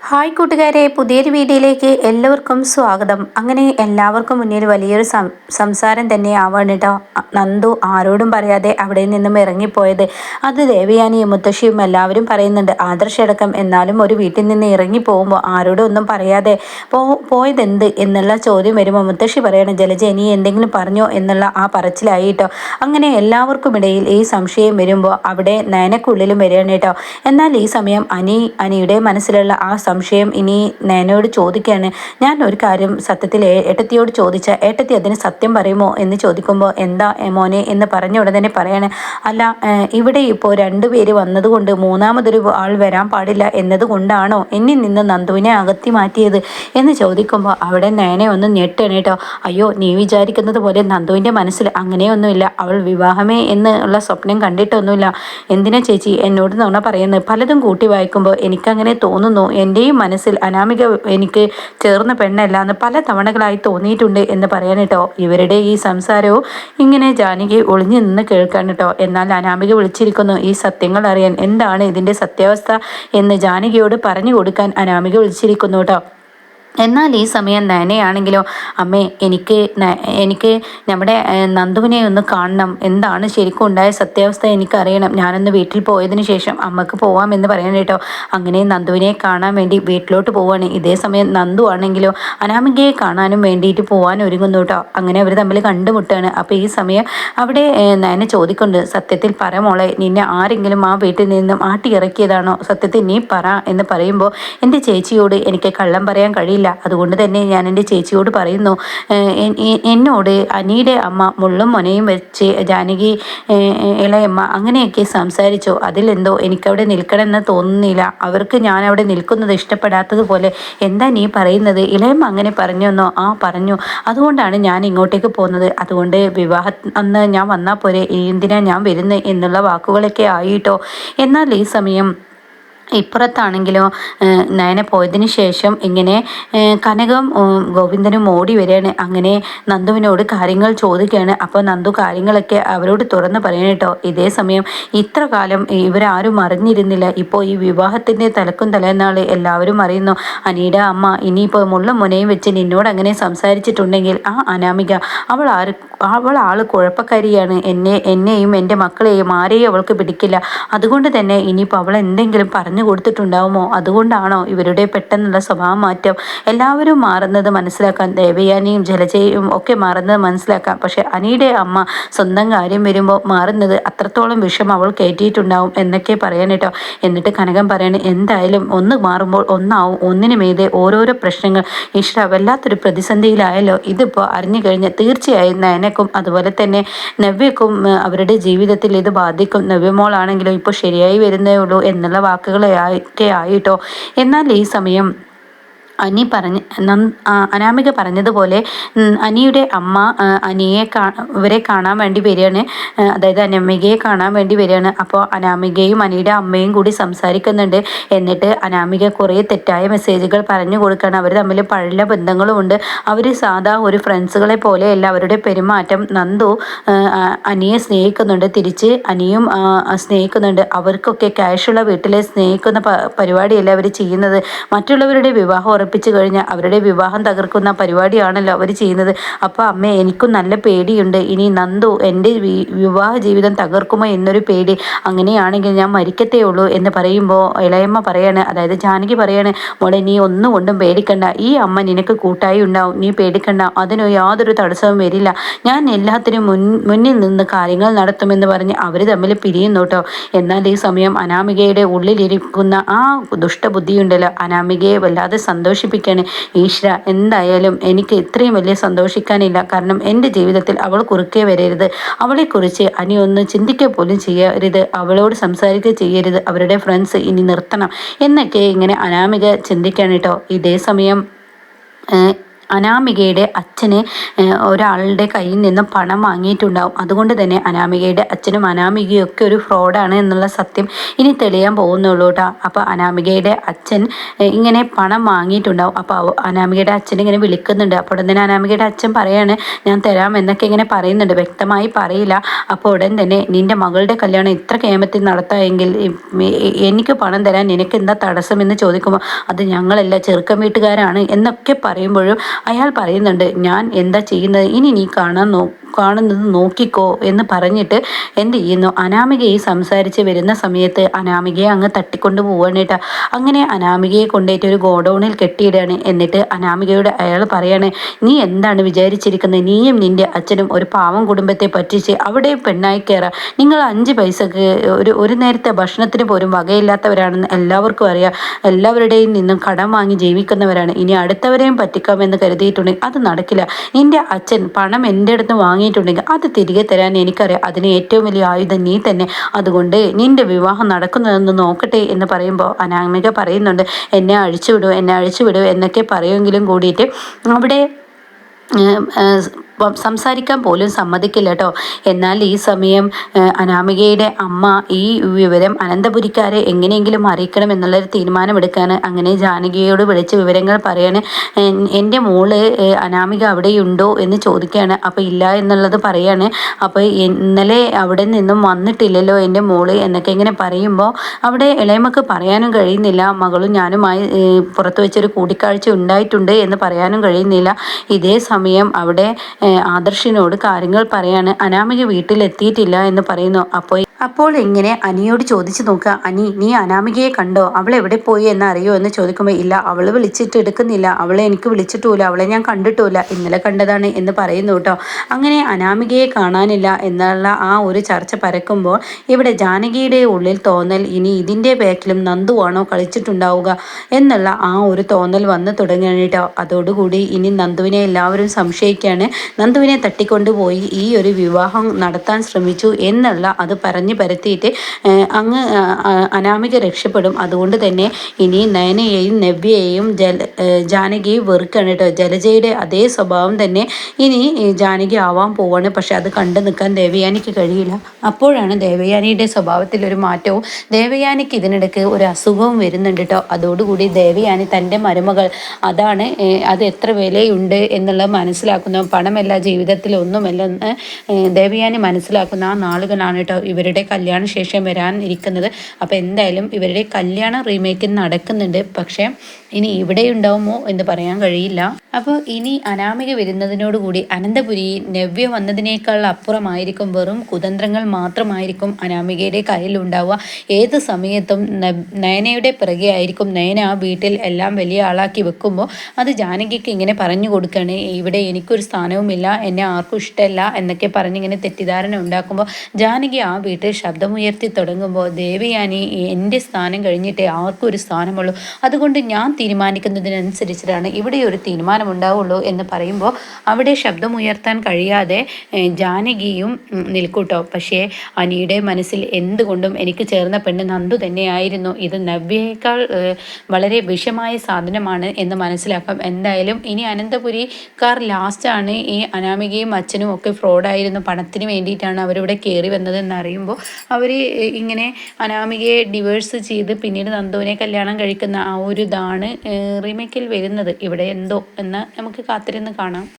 Hi കൂട്ടുകാരെ പുതിയൊരു വീഡിയോയിലേക്ക് എല്ലാവർക്കും സ്വാഗതം. അങ്ങനെ എല്ലാവർക്കും മുന്നിൽ വലിയൊരു സംസാരം തന്നെ ആവാണ് കേട്ടോ നന്ദു ആരോടും പറയാതെ അവിടെ നിന്നും ഇറങ്ങിപ്പോയത്. അത് ദേവയാനിയും മുത്തശ്ശിയും എല്ലാവരും പറയുന്നുണ്ട്. ആദർശടക്കം എന്നാലും ഒരു വീട്ടിൽ നിന്ന് ഇറങ്ങി പോകുമ്പോൾ ആരോടും ഒന്നും പറയാതെ പോ പോയതെന്ത് എന്നുള്ള ചോദ്യം വരുമ്പോൾ മുത്തശ്ശി പറയണം ജലജ ഇനി എന്തെങ്കിലും പറഞ്ഞോ? എന്നുള്ള ആ പറച്ചിലായി കേട്ടോ അങ്ങനെ എല്ലാവർക്കും ഇടയിൽ ഈ സംശയം വരുമ്പോൾ അവിടെ നയനക്കുള്ളിലും വരികയാണ് കേട്ടോ എന്നാൽ ഈ സമയം അനി അനിയുടെ മനസ്സിലുള്ള ആ സംശയം ഇനി നേനയോട് ചോദിക്കുകയാണ് ഞാൻ ഒരു കാര്യം സത്യത്തിൽ ഏട്ടത്തിയോട് ചോദിച്ച ഏട്ടത്തി അതിന് സത്യം പറയുമോ? എന്ന് ചോദിക്കുമ്പോൾ എന്താ മോനെ? എന്ന് പറഞ്ഞ ഉടൻ തന്നെ പറയാണ് അല്ല ഇവിടെ ഇപ്പോൾ രണ്ടുപേര് വന്നതുകൊണ്ട് മൂന്നാമതൊരു ആൾ വരാൻ പാടില്ല എന്നതുകൊണ്ടാണോ എന്നിൽ നിന്ന് നന്ദുവിനെ അകത്തി മാറ്റിയത്? എന്ന് ചോദിക്കുമ്പോൾ അവിടെ നേനെ ഒന്ന് ഞെട്ടണേട്ടോ അയ്യോ നീ വിചാരിക്കുന്നത് പോലെ നന്ദുവിന്റെ മനസ്സിൽ അങ്ങനെയൊന്നുമില്ല. അവൾ വിവാഹമേ എന്നുള്ള സ്വപ്നം കണ്ടിട്ടൊന്നുമില്ല. എന്തിനാ ചേച്ചി എന്നോട് നുണ പറയുന്നത്? പലതും കൂട്ടി വായിക്കുമ്പോൾ എനിക്കങ്ങനെ തോന്നുന്നു. എന്റെ എന്റെയും മനസ്സിൽ അനാമിക എനിക്ക് ചേർന്ന പെണ്ണല്ല എന്ന് പല തവണകളായി തോന്നിയിട്ടുണ്ട് എന്ന് പറയാൻ കേട്ടോ. ഇവരുടെ ഈ സംസാരവും ഇങ്ങനെ ജാനകി ഒളിഞ്ഞു നിന്ന് കേൾക്കാൻ കേട്ടോ. എന്നാൽ അനാമിക വിളിച്ചിരിക്കുന്നു ഈ സത്യങ്ങൾ അറിയാൻ എന്താണ് ഇതിന്റെ സത്യാവസ്ഥ? എന്ന് ജാനകിയോട് പറഞ്ഞു കൊടുക്കാൻ അനാമിക വിളിച്ചിരിക്കുന്നു കേട്ടോ. എന്നാൽ ഈ സമയം നയനയാണെങ്കിലോ അമ്മേ എനിക്ക് എനിക്ക് നമ്മുടെ നന്ദുവിനെ ഒന്ന് കാണണം. എന്താണ് ശരിക്കും ഉണ്ടായ സത്യാവസ്ഥ എനിക്കറിയണം. ഞാനൊന്ന് വീട്ടിൽ പോയതിന് ശേഷം അമ്മയ്ക്ക് പോവാമെന്ന് പറയണം കേട്ടോ. അങ്ങനെ നന്ദുവിനെ കാണാൻ വേണ്ടി വീട്ടിലോട്ട് പോവാണ്. ഇതേ സമയം നന്ദു ആണെങ്കിലോ അനാമികയെ കാണാനും വേണ്ടിയിട്ട് പോകാൻ ഒരുങ്ങുന്നു കേട്ടോ. അങ്ങനെ അവർ തമ്മിൽ കണ്ടുമുട്ടാണ്. അപ്പോൾ ഈ സമയം അവിടെ നയന ചോദിക്കുന്നുണ്ട് സത്യത്തിൽ പറ മോളെ നിന്നെ ആരെങ്കിലും ആ വീട്ടിൽ നിന്നും ആട്ടി ഇറക്കിയതാണോ സത്യത്തിൽ നീ പറ എന്ന് പറയുമ്പോൾ എന്റെ ചേച്ചിയോട് എനിക്ക് കള്ളം പറയാൻ കഴിയില്ല. അതുകൊണ്ട് തന്നെ ഞാൻ എന്റെ ചേച്ചിയോട് പറയുന്നു എന്നോട് അനിയുടെ അമ്മ മുള്ളും മുനയും വെച്ച് ജാനകി ഇളയമ്മ അങ്ങനെയൊക്കെ സംസാരിച്ചു. അതിലെന്തോ എനിക്കവിടെ നിൽക്കണമെന്ന് തോന്നുന്നില്ല. അവർക്ക് ഞാൻ അവിടെ നിൽക്കുന്നത് ഇഷ്ടപ്പെടാത്തതുപോലെ എന്താ നീ പറയുന്നത്? ഇളയമ്മ അങ്ങനെ പറഞ്ഞെന്നോ? ആ പറഞ്ഞു. അതുകൊണ്ടാണ് ഞാൻ ഇങ്ങോട്ടേക്ക് പോകുന്നത്. അതുകൊണ്ട് വിവാഹ അന്ന് ഞാൻ വന്നാൽ പോരെ. എന്തിനാ ഞാൻ വരുന്നത്? എന്നുള്ള വാക്കുകളൊക്കെ ആയിട്ടോ. എന്നാൽ ഈ സമയം ഇപ്പുറത്താണെങ്കിലോ നയനെ പോയതിന് ശേഷം ഇങ്ങനെ കനകം ഗോവിന്ദനും ഓടി വരികയാണ്. അങ്ങനെ നന്ദുവിനോട് കാര്യങ്ങൾ ചോദിക്കുകയാണ്. അപ്പോൾ നന്ദു കാര്യങ്ങളൊക്കെ അവരോട് തുറന്ന് പറയണം കേട്ടോ ഇതേ സമയം ഇത്ര കാലം ഇവരാരും അറിഞ്ഞിരുന്നില്ല. ഇപ്പോൾ ഈ വിവാഹത്തിന്റെ തലക്കും തലേന്നാൾ എല്ലാവരും അറിയുന്നു. അനിയുടെ അമ്മ ഇനിയിപ്പോൾ മുള്ളും മുനയും വെച്ച് നിന്നോട് അങ്ങനെ സംസാരിച്ചിട്ടുണ്ടെങ്കിൽ ആ അനാമിക അവൾ ആര് അവൾ ആൾ കുഴപ്പക്കാരിയാണ്. എന്നെ എന്നെയും എന്റെ മക്കളെയും ആരെയും അവൾക്ക് പിടിക്കില്ല. അതുകൊണ്ട് തന്നെ ഇനിയിപ്പോൾ അവൾ എന്തെങ്കിലും പറഞ്ഞു പറഞ്ഞു കൊടുത്തിട്ടുണ്ടാവുമോ? അതുകൊണ്ടാണോ ഇവരുടെ പെട്ടെന്നുള്ള സ്വഭാവ മാറ്റം എല്ലാവരും മാറുന്നത് മനസ്സിലാക്കാൻ ദേവയാനിയും ജലജയും ഒക്കെ മാറുന്നത് മനസ്സിലാക്കാം പക്ഷെ അനിയുടെ അമ്മ സ്വന്തം കാര്യം വരുമ്പോൾ മാറുന്നത് അത്രത്തോളം വിഷം അവൾ കയറ്റിയിട്ടുണ്ടാവും എന്നൊക്കെ പറയാൻ എന്നിട്ട് കനകം പറയണേ എന്തായാലും ഒന്ന് മാറുമ്പോൾ ഒന്നാവും. ഒന്നിനു മീതെ ഓരോരോ പ്രശ്നങ്ങൾ. ഈശ്വര വല്ലാത്തൊരു പ്രതിസന്ധിയിലായല്ലോ. ഇതിപ്പോൾ അറിഞ്ഞു കഴിഞ്ഞാൽ തീർച്ചയായും നയനക്കും അതുപോലെ തന്നെ നവ്യക്കും അവരുടെ ജീവിതത്തിൽ ഇത് ബാധിക്കും. നവ്യമോളാണെങ്കിലും ഇപ്പോൾ ശരിയായി വരുന്നേ ഉള്ളൂ എന്നുള്ള വാക്കുകൾ ഒക്കെ ആയിട്ടോ. എന്നാൽ ഈ സമയം അനി പറഞ്ഞ് അനാമിക പറഞ്ഞതുപോലെ അനിയുടെ അമ്മ അനിയെ കാ ഇവരെ കാണാൻ വേണ്ടി വരികയാണ്. അതായത് അനാമികയെ കാണാൻ വേണ്ടി വരികയാണ്. അപ്പോൾ അനാമികയും അനിയുടെ അമ്മയും കൂടി സംസാരിക്കുന്നുണ്ട്. എന്നിട്ട് അനാമിക കുറേ തെറ്റായ മെസ്സേജുകൾ പറഞ്ഞു കൊടുക്കുകയാണ്. അവർ തമ്മിൽ പഴയ ബന്ധങ്ങളുമുണ്ട്. അവർ സാധാ ഒരു ഫ്രണ്ട്സുകളെ പോലെയല്ല. അവരുടെ പെരുമാറ്റം നന്ദു അനിയെ സ്നേഹിക്കുന്നുണ്ട്. തിരിച്ച് അനിയും സ്നേഹിക്കുന്നുണ്ട്. അവർക്കൊക്കെ ക്യാഷുള്ള വീട്ടിലെ സ്നേഹിക്കുന്ന പരിപാടിയല്ല അവർ ചെയ്യുന്നത്? മറ്റുള്ളവരുടെ വിവാഹം ഉറപ്പിച്ചു കഴിഞ്ഞാൽ അവരുടെ വിവാഹം തകർക്കുന്ന പരിപാടിയാണല്ലോ അവർ ചെയ്യുന്നത്. അപ്പോൾ അമ്മ എനിക്കും നല്ല പേടിയുണ്ട്. ഇനി നന്ദു എന്റെ വിവാഹ ജീവിതം തകർക്കുമോ എന്നൊരു പേടി. അങ്ങനെയാണെങ്കിൽ ഞാൻ മരിക്കത്തേ ഉള്ളൂ എന്ന് പറയുമ്പോൾ ഇളയമ്മ പറയാണ്. അതായത് ജാനകി പറയാണ് മോളെ നീ ഒന്നും കൊണ്ടും പേടിക്കണ്ട. ഈ അമ്മ നിനക്ക് കൂട്ടായി ഉണ്ടാവും. നീ പേടിക്കണ്ട. അതിന് യാതൊരു തടസ്സവും വരില്ല. ഞാൻ എല്ലാത്തിനും മുൻ മുന്നിൽ നിന്ന് കാര്യങ്ങൾ നടത്തുമെന്ന് പറഞ്ഞ് അവർ തമ്മിൽ പിരിയുന്നു കേട്ടോ. എന്നാൽ ഈ സമയം അനാമികയുടെ ഉള്ളിലിരിക്കുന്ന ആ ദുഷ്ടബുദ്ധിയുണ്ടല്ലോ. അനാമികയെ വല്ലാതെ സന്തോഷം സന്തോഷിപ്പിക്കുകയാണ് ഈശ്വര എന്തായാലും എനിക്ക് ഇത്രയും വലിയ സന്തോഷിക്കാനില്ല. കാരണം എന്റെ ജീവിതത്തിൽ അവൾ കുറുക്കേ വരരുത്. അവളെക്കുറിച്ച് അനി ഒന്ന് ചിന്തിക്കുക പോലും ചെയ്യരുത്. അവളോട് സംസാരിക്കുക ചെയ്യരുത്. അവരുടെ ഫ്രണ്ട്സ് ഇനി നിർത്തണം. എന്നൊക്കെ ഇങ്ങനെ അനാമിക ചിന്തിക്കാൻ കേട്ടോ. ഇതേ സമയം അനാമികയുടെ അച്ഛന് ഒരാളുടെ കയ്യിൽ നിന്ന് പണം വാങ്ങിയിട്ടുണ്ടാവും. അതുകൊണ്ട് തന്നെ അനാമികയുടെ അച്ഛനും അനാമികയൊക്കെ ഒരു ഫ്രോഡാണ് എന്നുള്ള സത്യം ഇനി തെളിയാൻ പോകുന്നുള്ളൂ കേട്ടോ. അപ്പോൾ അനാമികയുടെ അച്ഛൻ ഇങ്ങനെ പണം വാങ്ങിയിട്ടുണ്ടാവും. അപ്പോൾ അനാമികയുടെ അച്ഛൻ ഇങ്ങനെ വിളിക്കുന്നുണ്ട്. അപ്പോൾ ഉടൻ തന്നെ അനാമികയുടെ അച്ഛൻ പറയാണ് ഞാൻ തരാം എന്നൊക്കെ ഇങ്ങനെ പറയുന്നുണ്ട്. വ്യക്തമായി പറയില്ല. അപ്പോൾ ഉടൻ തന്നെ നിന്റെ മകളുടെ കല്യാണം ഇത്ര കേമത്തിൽ നടത്താമെങ്കിൽ എനിക്ക് പണം തരാൻ നിനക്ക് എന്താ തടസ്സം? എന്ന് ചോദിക്കുമ്പോൾ അത് ഞങ്ങളല്ല ചെറുക്കം വീട്ടുകാരാണ് എന്നൊക്കെ പറയുമ്പോഴും അയാൾ പറയുന്നുണ്ട് ഞാൻ എന്താ ചെയ്യുന്നത്? ഇനി നീ കാണാൻ നോ കാണുന്നത് നോക്കിക്കോ എന്ന് പറഞ്ഞിട്ട് എന്ത് ചെയ്യുന്നു? അനാമികയെ സംസാരിച്ച് വരുന്ന സമയത്ത് അനാമികയെ അങ്ങ് തട്ടിക്കൊണ്ട് പോവാണ് കേട്ടോ. അങ്ങനെ അനാമികയെ കൊണ്ടേറ്റ് ഒരു ഗോഡൗണിൽ കെട്ടിയിടുകയാണ് എന്നിട്ട് അനാമികയോട് അയാൾ പറയാണ് നീ എന്താണ് വിചാരിച്ചിരിക്കുന്നത് നീയും നിന്റെ അച്ഛനും ഒരു പാവം കുടുംബത്തെ പറ്റിച്ച് അവിടെ പെണ്ണായി കയറാം നിങ്ങൾ അഞ്ച് പൈസക്ക് ഒരു ഒരു നേരത്തെ ഭക്ഷണത്തിന് പോലും വകയില്ലാത്തവരാണെന്ന് എല്ലാവർക്കും അറിയാം. എല്ലാവരുടെയും നിന്നും കടം വാങ്ങി ജീവിക്കുന്നവരാണ്. ഇനി അടുത്തവരെയും പറ്റിക്കാമെന്ന് കരുതിയിട്ടുണ്ടെങ്കിൽ അത് നടക്കില്ല. നിന്റെ അച്ഛൻ പണം എന്റെ അടുത്ത് വാങ്ങിയിട്ടുണ്ടെങ്കിൽ അത് തിരികെ തരാൻ എനിക്കറിയാം. അതിന് ഏറ്റവും വലിയ ആയുധം നീ തന്നെ. അതുകൊണ്ട് നിന്റെ വിവാഹം നടക്കുന്നതെന്ന് നോക്കട്ടെ എന്ന് പറയുമ്പോൾ അനാമിക പറയുന്നുണ്ട് എന്നെ അഴിച്ചുവിടൂ എന്നെ അഴിച്ചുവിടൂ എന്നൊക്കെ പറയുമെങ്കിലും കൂടിയിട്ട് അവിടെ സംസാരിക്കാൻ പോലും സമ്മതിക്കില്ല കേട്ടോ. എന്നാൽ ഈ സമയം അനാമികയുടെ അമ്മ ഈ വിവരം അനന്തപുരിക്കാരെ എങ്ങനെയെങ്കിലും അറിയിക്കണം എന്നുള്ളൊരു തീരുമാനമെടുക്കാൻ അങ്ങനെ ജാനകിയോട് വിളിച്ച് വിവരങ്ങൾ പറയാണ്. എന്റെ മോൾ അനാമിക അവിടെയുണ്ടോ എന്ന് ചോദിക്കുകയാണ്. അപ്പോൾ ഇല്ല എന്നുള്ളത് പറയാണ്. അപ്പോൾ ഇന്നലെ അവിടെ നിന്നും വന്നിട്ടില്ലല്ലോ എന്റെ മോൾ എന്നൊക്കെ ഇങ്ങനെ പറയുമ്പോൾ അവിടെ ഇളയമക്ക് പറയാനും കഴിയുന്നില്ല. മകളും ഞാനുമായി പുറത്തു വെച്ചൊരു കൂടിക്കാഴ്ച ഉണ്ടായിട്ടുണ്ട് എന്ന് പറയാനും കഴിയുന്നില്ല. ഇതേ സമയം അവിടെ ആദർശിനോട് കാര്യങ്ങൾ പറയാണ്. അനാമിക വീട്ടിലെത്തിയിട്ടില്ല എന്ന് പറയുന്നു. അപ്പോൾ അപ്പോൾ എങ്ങനെ അനിയോട് ചോദിച്ചു നോക്കുക അനി നീ അനാമികയെ കണ്ടോ? അവൾ എവിടെ പോയി എന്ന് അറിയോ എന്ന് ചോദിക്കുമ്പോൾ ഇല്ല അവൾ വിളിച്ചിട്ട് എടുക്കുന്നില്ല. അവളെ എനിക്ക് വിളിച്ചിട്ടുമില്ല അവളെ ഞാൻ കണ്ടിട്ടുമില്ല ഇന്നലെ കണ്ടതാണ് എന്ന് പറയുന്നു കേട്ടോ. അങ്ങനെ അനാമികയെ കാണാനില്ല എന്നുള്ള ആ ഒരു ചർച്ച പരക്കുമ്പോൾ ഇവിടെ ജാനകിയുടെ ഉള്ളിൽ തോന്നൽ ഇനി ഇതിന്റെ ബാക്കിലും നന്ദുവാണോ കളിച്ചിട്ടുണ്ടാവുക എന്നുള്ള ആ ഒരു തോന്നൽ വന്ന് തുടങ്ങിയിട്ടോ അതോടുകൂടി ഇനി നന്ദുവിനെ എല്ലാവരും സംശയിക്കുകയാണ് നന്ദുവിനെ തട്ടിക്കൊണ്ടുപോയി ഈ ഒരു വിവാഹം നടത്താൻ ശ്രമിച്ചു എന്നുള്ള അത് പറഞ്ഞു പറഞ്ഞു പരത്തിയിട്ട് അങ്ങ് അനാമിക രക്ഷപ്പെടും. അതുകൊണ്ട് തന്നെ ഇനി നയനയെയും നവ്യയെയും ജല ജാനകിയെ വെറുക്കാണ് കേട്ടോ. ജലജയുടെ അതേ സ്വഭാവം തന്നെ ഇനി ജാനകി ആവാൻ പോവാണ്. പക്ഷെ അത് കണ്ടു നിൽക്കാൻ ദേവയാനിക്ക് കഴിയില്ല. അപ്പോഴാണ് ദേവയാനിയുടെ സ്വഭാവത്തിൽ ഒരു മാറ്റവും ദേവയാനിക്ക് ഇതിനിടയ്ക്ക് ഒരു അസുഖവും വരുന്നുണ്ട് കേട്ടോ. അതോടുകൂടി ദേവയാനി തന്റെ മരുമകൾ അതാണ് അത് എത്ര വിലയുണ്ട് എന്നുള്ളത് മനസ്സിലാക്കുന്ന പണമല്ല ജീവിതത്തിൽ ഒന്നുമല്ലെന്ന് ദേവയാനി മനസ്സിലാക്കുന്ന ആ നാളുകളാണ് കേട്ടോ ഇവരുടെ ഇവരുടെ കല്യാണ ശേഷം വരാൻ ഇരിക്കുന്നത്. അപ്പോൾ എന്തായാലും ഇവരുടെ കല്യാണ റീമേക്ക് നടക്കുന്നുണ്ട്. പക്ഷേ ഇനി ഇവിടെ ഉണ്ടാവുമോ എന്ന് പറയാൻ കഴിയില്ല. അപ്പോൾ ഇനി അനാമിക വരുന്നതിനോടുകൂടി അനന്തപുരി നവ്യ വന്നതിനേക്കാൾ അപ്പുറമായിരിക്കും. വെറും കുതന്ത്രങ്ങൾ മാത്രമായിരിക്കും അനാമികയുടെ കയ്യിൽ ഉണ്ടാവുക. ഏത് സമയത്തും നയനയുടെ പിറകെ ആയിരിക്കും നയന ആ വീട്ടിൽ എല്ലാം വലിയ ആളാക്കി വെക്കുമ്പോൾ അത് ജാനകിക്ക് ഇങ്ങനെ പറഞ്ഞു കൊടുക്കുകയാണ് ഇവിടെ എനിക്കൊരു സ്ഥാനവുമില്ല എന്നെ ആർക്കും ഇഷ്ടമല്ല എന്നൊക്കെ പറഞ്ഞിങ്ങനെ തെറ്റിദ്ധാരണ ഉണ്ടാക്കുമ്പോൾ ജാനകി ആ വീട്ടിൽ ശബ്ദമുയർത്തി തുടങ്ങുമ്പോൾ ദേവയാനി എന്റെ സ്ഥാനം കഴിഞ്ഞിട്ടേ ആർക്കും ഒരു സ്ഥാനമുള്ളൂ. അതുകൊണ്ട് ഞാൻ തീരുമാനിക്കുന്നതിനനുസരിച്ചിട്ടാണ് ഇവിടെ ഒരു തീരുമാനമുണ്ടാവുള്ളൂ എന്ന് പറയുമ്പോൾ അവിടെ ശബ്ദമുയർത്താൻ കഴിയാതെ ജാനകിയും നിൽക്കൂട്ടോ. പക്ഷേ അനിയുടെ മനസ്സിൽ എന്തുകൊണ്ടും എനിക്ക് ചേർന്ന പെണ്ണ് നന്ദു തന്നെയായിരുന്നു. ഇത് നവ്യേക്കാൾ വളരെ വിഷമായ സാധനമാണ് എന്ന് മനസ്സിലാക്കാം. എന്തായാലും ഇനി അനന്തപുരിക്കാർ ലാസ്റ്റാണ് ഈ അനാമികയും അച്ഛനും ഒക്കെ ഫ്രോഡായിരുന്നു. പണത്തിന് വേണ്ടിയിട്ടാണ് അവരിവിടെ കയറി വന്നതെന്ന് അറിയുമ്പോൾ അവർ ഇങ്ങനെ അനാമികയെ ഡിവേഴ്സ് ചെയ്ത് പിന്നീട് നന്ദുവിനെ കല്യാണം കഴിക്കുന്ന ആ ഒരു ഇതാണ് റീമേക്കിൽ വരുന്നത്. ഇവിടെ എന്തോ എന്ന് നമുക്ക് കാത്തിരുന്ന് കാണാം.